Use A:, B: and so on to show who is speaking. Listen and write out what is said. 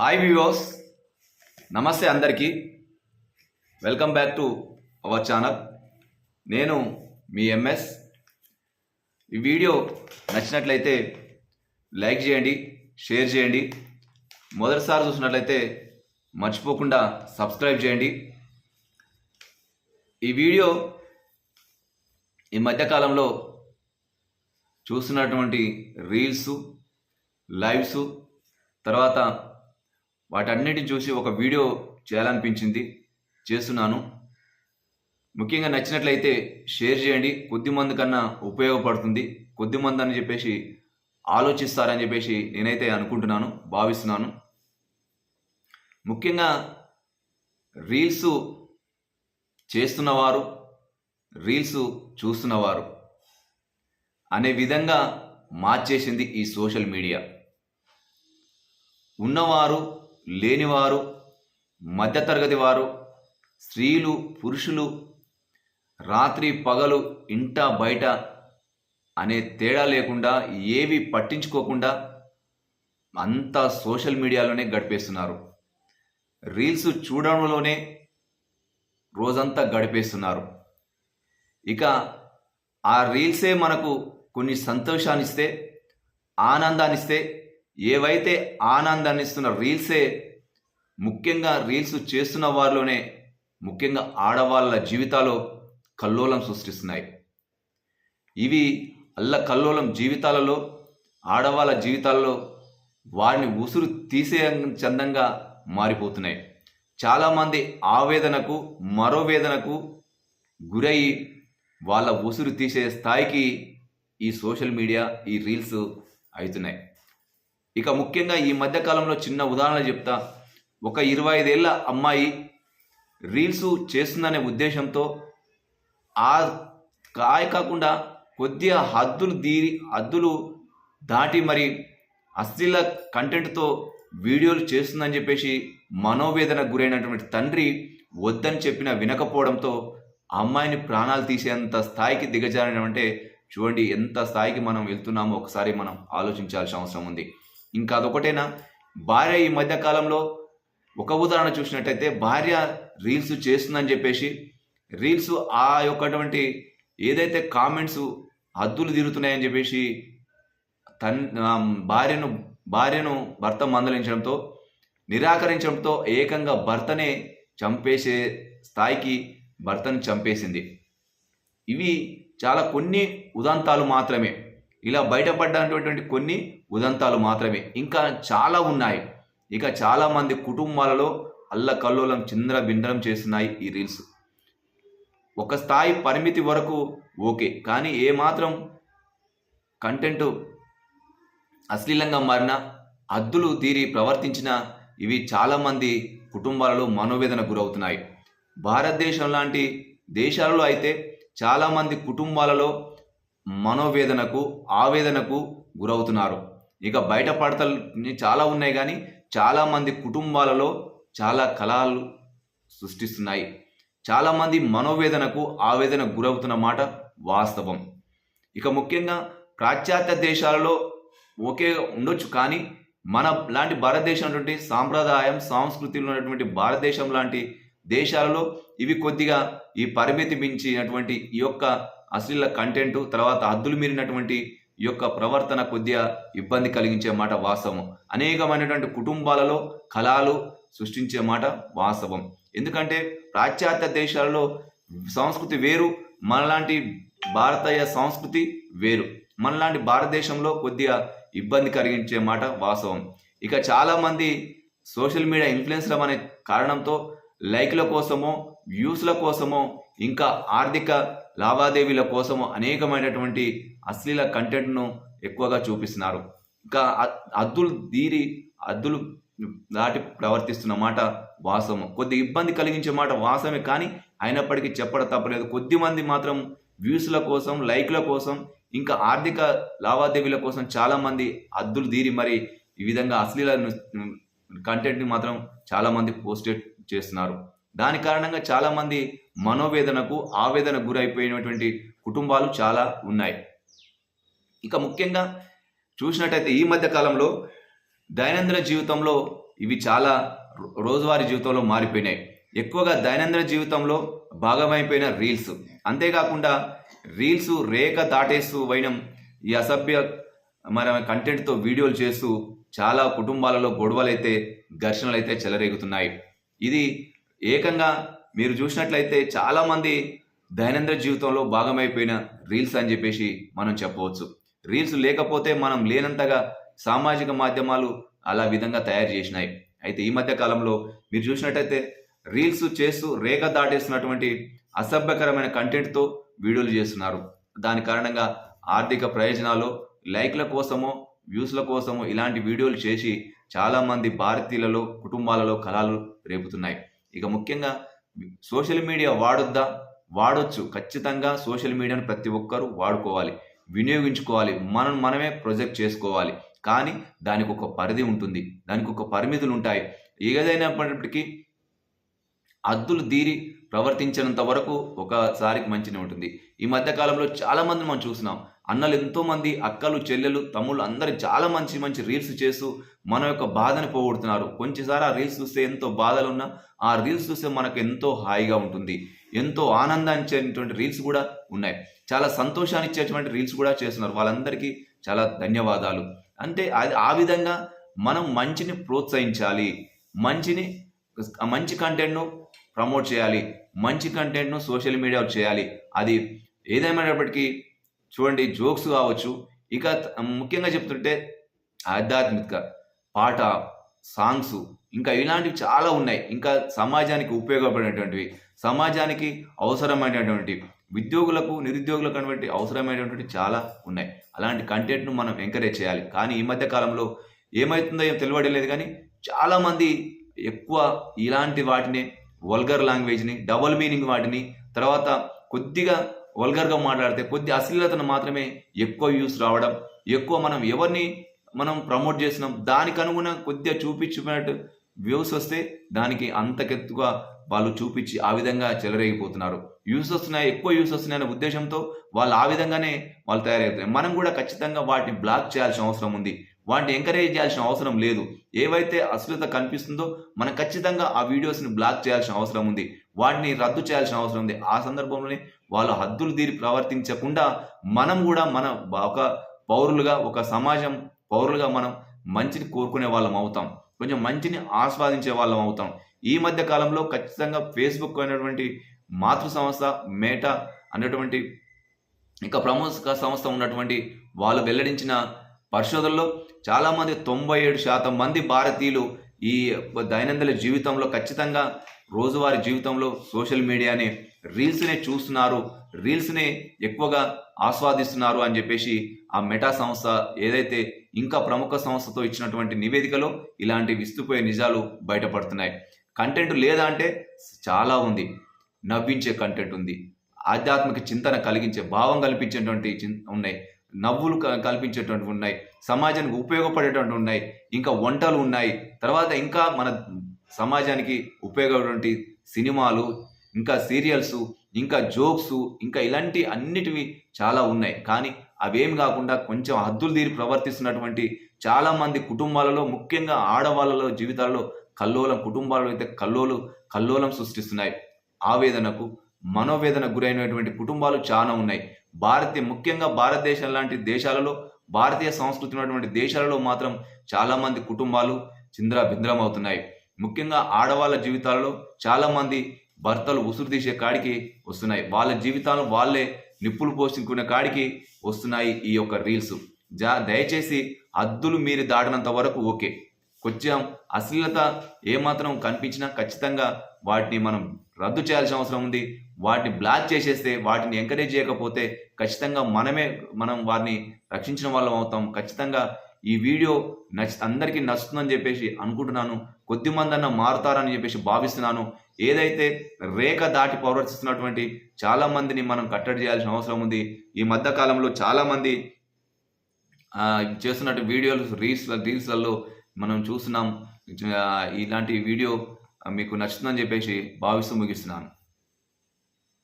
A: Hi viewers నమస్తే అందరికీ. Welcome back to our channel నేను మీ ఎంఎస్ ఈ వీడియో నచ్చినట్లయితే లైక్ చేయండి షేర్ చేయండి. మొదటిసారి చూసినట్లయితే మర్చిపోకుండా సబ్స్క్రైబ్ చేయండి. ఈ వీడియో ఈ మధ్యకాలంలో చూస్తున్నటువంటి రీల్స్ లైవ్స్ తర్వాత వాటన్నిటిని చూసి ఒక వీడియో చేయాలనిపించింది. చేస్తున్నాను. ముఖ్యంగా నచ్చినట్లయితే షేర్ చేయండి. కొద్ది మంది కన్నా ఉపయోగపడుతుంది. కొద్ది మంది అని చెప్పేసి ఆలోచిస్తారని చెప్పేసి నేనైతే అనుకుంటున్నాను భావిస్తున్నాను. ముఖ్యంగా రీల్స్ చేస్తున్నవారు రీల్స్ చూస్తున్నవారు అనే విధంగా మార్చేసింది ఈ సోషల్ మీడియా. ఉన్నవారు లేనివారు మధ్యతరగతి వారు స్త్రీలు పురుషులు రాత్రి పగలు ఇంట బయట అనే తేడా లేకుండా ఏవి పట్టించుకోకుండా అంతా సోషల్ మీడియాలోనే గడిపేస్తున్నారు. రీల్స్ చూడడంలోనే రోజంతా గడిపేస్తున్నారు. ఇక ఆ రీల్సే మనకు కొన్ని సంతోషాన్నిస్తే ఆనందాన్నిస్తే ఏవైతే ఆనందాన్ని ఇస్తున్న రీల్సే ముఖ్యంగా రీల్స్ చేస్తున్న వారిలోనే ముఖ్యంగా ఆడవాళ్ళ జీవితాలు కల్లోలం సృష్టిస్తున్నాయి. ఇవి అల్ల కల్లోలం జీవితాలలో ఆడవాళ్ళ జీవితాల్లో వారిని ఉసురు తీసే చందంగా మారిపోతున్నాయి. చాలామంది ఆవేదనకు మరో వేదనకు గురయ్యి వాళ్ళ ఉసురు తీసే స్థాయికి ఈ సోషల్ మీడియా ఈ రీల్స్ అవుతున్నాయి. ఇక ముఖ్యంగా ఈ మధ్య కాలంలో చిన్న ఉదాహరణ చెప్తా. ఒక ఇరవై ఐదేళ్ళ అమ్మాయి రీల్స్ చేస్తుందనే ఉద్దేశంతో ఆ కాయ కాకుండా కొద్దిగా హద్దులు దీరి హద్దులు దాటి మరి అశ్లీల కంటెంట్తో వీడియోలు చేస్తుందని చెప్పేసి మనోవేదన గురైనటువంటి తండ్రి వద్దని చెప్పిన వినకపోవడంతో అమ్మాయిని ప్రాణాలు తీసేంత స్థాయికి దిగజారడం అంటే చూడండి ఎంత స్థాయికి మనం వెళ్తున్నామో ఒకసారి మనం ఆలోచించాల్సిన అవసరం ఉంది. ఇంకా అదొకటేనా? భార్య ఈ మధ్య కాలంలో ఒక ఉదాహరణ చూసినట్టయితే భార్య రీల్స్ చేస్తుందని చెప్పేసి రీల్స్ ఆ యొక్కటువంటి ఏదైతే కామెంట్స్ హద్దులు తిరుగుతున్నాయని చెప్పేసి తన్ భార్యను భార్యను భర్త మందలించడంతో నిరాకరించడంతో ఏకంగా భర్తనే చంపేసే స్థాయికి భర్తను చంపేసింది. ఇవి చాలా కొన్ని ఉదంతాలు మాత్రమే. ఇలా బయటపడ్డటువంటి కొన్ని ఉదంతాలు మాత్రమే. ఇంకా చాలా ఉన్నాయి. ఇక చాలామంది కుటుంబాలలో అల్లకల్లోలం చిందర బిందరం చేస్తున్నాయి ఈ రీల్స్. ఒక స్థాయి పరిమితి వరకు ఓకే కానీ ఏమాత్రం కంటెంట్ అశ్లీలంగా మారిన అద్దులు తీరి ప్రవర్తించిన ఇవి చాలామంది కుటుంబాలలో మనోవేదన గురవుతున్నాయి. భారతదేశం లాంటి దేశాలలో అయితే చాలామంది కుటుంబాలలో మనోవేదనకు ఆవేదనకు గురవుతున్నారు. ఇక బయట పడతలు చాలా ఉన్నాయి కానీ చాలామంది కుటుంబాలలో చాలా కళలు సృష్టిస్తున్నాయి. చాలామంది మనోవేదనకు ఆవేదన గురవుతున్న మాట వాస్తవం. ఇక ముఖ్యంగా పాశ్చాత్య దేశాలలో ఓకే ఉండొచ్చు కానీ మన లాంటి భారతదేశం ఉన్నటువంటి సాంప్రదాయం సంస్కృతిలో ఉన్నటువంటి భారతదేశం లాంటి దేశాలలో ఇవి కొద్దిగా ఈ పరిమితి మించినటువంటి ఈ యొక్క అశ్లీల కంటెంట్ తర్వాత హద్దులు మీరినటువంటి ఈ యొక్క ప్రవర్తన కొద్దిగా ఇబ్బంది కలిగించే మాట వాస్తవం. అనేకమైనటువంటి కుటుంబాలలో కళలు సృష్టించే మాట వాస్తవం. ఎందుకంటే పాశ్చాత్య దేశాలలో సంస్కృతి వేరు మనలాంటి భారతీయ సంస్కృతి వేరు. మనలాంటి భారతదేశంలో కొద్దిగా ఇబ్బంది కలిగించే మాట వాస్తవం. ఇక చాలామంది సోషల్ మీడియా ఇన్ఫ్లుయెన్సర్ అనే కారణంతో లైక్ల కోసమో వ్యూస్ల కోసమో ఇంకా ఆర్థిక లావాదేవీల కోసము అనేకమైనటువంటి అశ్లీల కంటెంట్ను ఎక్కువగా చూపిస్తున్నారు. ఇంకా అద్దులు దీరి అద్దులు దాటి ప్రవర్తిస్తున్న మాట వాస్తవం కొద్ది ఇబ్బంది కలిగించే మాట వాసమే కానీ అయినప్పటికీ చెప్పడం తప్పలేదు. కొద్ది మంది మాత్రం వ్యూస్ల కోసం లైక్ల కోసం ఇంకా ఆర్థిక లావాదేవీల కోసం చాలామంది అద్దులు దీరి మరి ఈ విధంగా అశ్లీల కంటెంట్ని మాత్రం చాలామంది పోస్టేట్ పోస్టెడ్ చేస్తున్నారు. దాని కారణంగా చాలామంది మనోవేదనకు ఆవేదన గురైపోయినటువంటి కుటుంబాలు చాలా ఉన్నాయి. ఇక ముఖ్యంగా చూసినట్టయితే ఈ మధ్య కాలంలో దైనందిన జీవితంలో ఇవి చాలా రో- రోజువారీ జీవితంలో మారిపోయినాయి. ఎక్కువగా దైనందిన జీవితంలో భాగమైపోయిన రీల్స్. అంతేకాకుండా రీల్స్ రేఖ దాటేస్తూ పోయిన ఈ అసభ్య మన కంటెంట్తో వీడియోలు చేస్తూ చాలా కుటుంబాలలో గొడవలైతే ఘర్షణలు అయితే చెలరేగుతున్నాయి. ఇది ఏకంగా మీరు చూసినట్లయితే చాలామంది దైనందిన జీవితంలో భాగమైపోయిన రీల్స్ అని చెప్పేసి మనం చెప్పవచ్చు. రీల్స్ లేకపోతే మనం లేనంతగా సామాజిక మాధ్యమాలు అలా విధంగా తయారు చేసినాయి. అయితే ఈ మధ్య కాలంలో మీరు చూసినట్టయితే రీల్స్ చేస్తూ రేఖ దాటేస్తున్నటువంటి అసభ్యకరమైన కంటెంట్తో వీడియోలు చేస్తున్నారు. దాని కారణంగా ఆర్థిక ప్రయోజనాలు లైక్ల కోసమో వ్యూస్ల కోసమో ఇలాంటి వీడియోలు చేసి చాలామంది భారతీయులలో కుటుంబాలలో కళలు రేపుతున్నాయి. ఇక ముఖ్యంగా సోషల్ మీడియా వాడొద్దా? వాడొచ్చు. ఖచ్చితంగా సోషల్ మీడియాను ప్రతి ఒక్కరూ వాడుకోవాలి. వినియోగించుకోవాలి. మనం మనమే ప్రొజెక్ట్ చేసుకోవాలి. కానీ దానికి ఒక పరిధి ఉంటుంది. దానికి ఒక పరిమితులు ఉంటాయి. ఏదైనప్పటికీ అద్దులు దీరి ప్రవర్తించినంత వరకు ఒకసారికి మంచిగా ఉంటుంది. ఈ మధ్యకాలంలో చాలామంది మనం చూస్తున్నాం. అన్నలు ఎంతోమంది అక్కలు చెల్లెలు తమ్ముళ్ళు అందరు చాలా మంచి మంచి రీల్స్ చేస్తూ మన యొక్క బాధను పోగొడుతున్నారు. కొంచెంసారి ఆ రీల్స్ చూస్తే ఎంతో బాధలు ఉన్నా ఆ రీల్స్ చూస్తే మనకు ఎంతో హాయిగా ఉంటుంది. ఎంతో ఆనందాన్ని ఇచ్చేటువంటి రీల్స్ కూడా ఉన్నాయి. చాలా సంతోషాన్ని ఇచ్చేటువంటి రీల్స్ కూడా చేస్తున్నారు. వాళ్ళందరికీ చాలా ధన్యవాదాలు. అంటే అది ఆ విధంగా మనం మంచిని ప్రోత్సహించాలి. మంచిని మంచి కంటెంట్ను ప్రమోట్ చేయాలి. మంచి కంటెంట్ను సోషల్ మీడియాలో చేయాలి. అది ఏదేమైనప్పటికీ చూడండి జోక్స్ కావచ్చు. ఇక ముఖ్యంగా చెప్తుంటే ఆధ్యాత్మిక పాట సాంగ్స్ ఇంకా ఇలాంటివి చాలా ఉన్నాయి. ఇంకా సమాజానికి ఉపయోగపడేటువంటివి సమాజానికి అవసరమైనటువంటి ఉద్యోగులకు నిరుద్యోగులకు అటువంటి అవసరమైనటువంటి చాలా ఉన్నాయి. అలాంటి కంటెంట్ను మనం ఎంకరేజ్ చేయాలి. కానీ ఈ మధ్య కాలంలో ఏమవుతుందో ఏం తెలియడలేదు కానీ చాలామంది ఎక్కువ ఇలాంటి వాటిని వల్గర్ లాంగ్వేజ్ని డబుల్ మీనింగ్ వాటిని తర్వాత కొద్దిగా వల్గర్గా మాట్లాడితే కొద్ది అశ్లీలతను మాత్రమే ఎక్కువ యూస్ రావడం ఎక్కువ మనం ఎవరిని మనం ప్రమోట్ చేసినాం దానికి అనుగుణంగా కొద్దిగా చూపించుకున్నట్టు వ్యూస్ వస్తే దానికి అంతకెత్తుగా వాళ్ళు చూపించి ఆ విధంగా చెలరేగిపోతున్నారు. యూస్ వస్తున్నాయి? ఎక్కువ యూస్ వస్తున్నాయి అనే ఉద్దేశంతో వాళ్ళు ఆ విధంగానే వాళ్ళు తయారవుతున్నాయి మనం కూడా ఖచ్చితంగా వాటిని బ్లాక్ చేయాల్సిన అవసరం ఉంది. వాటిని ఎంకరేజ్ చేయాల్సిన అవసరం లేదు. ఏవైతే అశ్లీలత కనిపిస్తుందో మనం ఖచ్చితంగా ఆ వీడియోస్ని బ్లాక్ చేయాల్సిన అవసరం ఉంది. వాటిని రద్దు చేయాల్సిన అవసరం ఉంది. ఆ సందర్భంలోనే వాళ్ళు హద్దులు తీరి ప్రవర్తించకుండా మనం కూడా మన ఒక పౌరులుగా ఒక సమాజం పౌరులుగా మనం మంచిని కోరుకునే వాళ్ళం అవుతాం. కొంచెం మంచిని ఆస్వాదించే వాళ్ళం అవుతాం. ఈ మధ్య కాలంలో ఖచ్చితంగా ఫేస్బుక్ అనేటువంటి మాతృ సంస్థ మేటా అనేటువంటి ఇంకా ప్రముఖ సంస్థ ఉన్నటువంటి వాళ్ళు వెల్లడించిన పరిశోధనలో చాలామంది తొంభై ఏడు శాతం మంది భారతీయులు ఈ దైనందిన జీవితంలో ఖచ్చితంగా రోజువారీ జీవితంలో సోషల్ మీడియాని రీల్స్నే చూస్తున్నారు రీల్స్నే ఎక్కువగా ఆస్వాదిస్తున్నారు అని చెప్పేసి ఆ మెటా సంస్థ ఏదైతే ఇంకా ప్రముఖ సంస్థతో ఇచ్చినటువంటి నివేదికలో ఇలాంటి విస్తుపోయే నిజాలు బయటపడుతున్నాయి. కంటెంట్ లేదా అంటే చాలా ఉంది. నవ్వించే కంటెంట్ ఉంది. ఆధ్యాత్మిక చింతన కలిగించే భావం కల్పించేటువంటి చిన్ ఉన్నాయి. నవ్వులు క- కల్పించేటువంటి ఉన్నాయి. సమాజానికి ఉపయోగపడేటువంటి ఉన్నాయి. ఇంకా వంటలు ఉన్నాయి. తర్వాత ఇంకా మన సమాజానికి ఉపయోగపడేటువంటి సినిమాలు ఇంకా సీరియల్స్ ఇంకా జోక్స్ ఇంకా ఇలాంటి అన్నిటివి చాలా ఉన్నాయి. కానీ అవేం కాకుండా కొంచెం హద్దులు తీరి ప్రవర్తిస్తున్నటువంటి చాలామంది కుటుంబాలలో ముఖ్యంగా ఆడవాళ్ళలో జీవితాల్లో కల్లోలం కుటుంబాలలో అయితే కల్లోలు కల్లోలం సృష్టిస్తున్నాయి. ఆవేదనకు మనోవేదనకు గురైనటువంటి కుటుంబాలు చాలా ఉన్నాయి. భారతీయ ముఖ్యంగా భారతదేశం లాంటి దేశాలలో భారతీయ సంస్కృతి ఉన్నటువంటి దేశాలలో మాత్రం చాలా మంది కుటుంబాలు చింద్ర భింద్రం అవుతున్నాయి ముఖ్యంగా ఆడవాళ్ళ జీవితాలలో చాలా మంది భర్తలు ఉసురు తీసే కాడికి వస్తున్నాయి. వాళ్ళ జీవితాలను వాళ్ళే నిప్పులు పోసుకునే కాడికి వస్తున్నాయి ఈ యొక్క రీల్స్. జా దయచేసి హద్దులు మీరు దాటినంత వరకు ఓకే. కొంచెం అశ్లీలత ఏమాత్రం కనిపించినా ఖచ్చితంగా వాటిని మనం రద్దు చేయాల్సిన అవసరం ఉంది. వాటిని బ్లాక్ చేసేస్తే వాటిని ఎంకరేజ్ చేయకపోతే ఖచ్చితంగా మనమే మనం వారిని రక్షించిన వాళ్ళం అవుతాం. ఖచ్చితంగా ఈ వీడియో నచ్చ అందరికీ నచ్చుతుందని చెప్పేసి అనుకుంటున్నాను. కొద్ది అన్న మారుతారని చెప్పేసి భావిస్తున్నాను. ఏదైతే రేఖ దాటి ప్రవర్తిస్తున్నటువంటి చాలా మందిని మనం కట్టడి చేయాల్సిన అవసరం ఉంది. ఈ మధ్య కాలంలో చాలా మంది చేస్తున్నట్టు వీడియోలు రీల్స్ రీల్స్లలో మనం చూస్తున్నాం. ఇలాంటి వీడియో మీకు నచ్చుతుందని చెప్పేసి భావిస్తూ ముగిస్తున్నాను.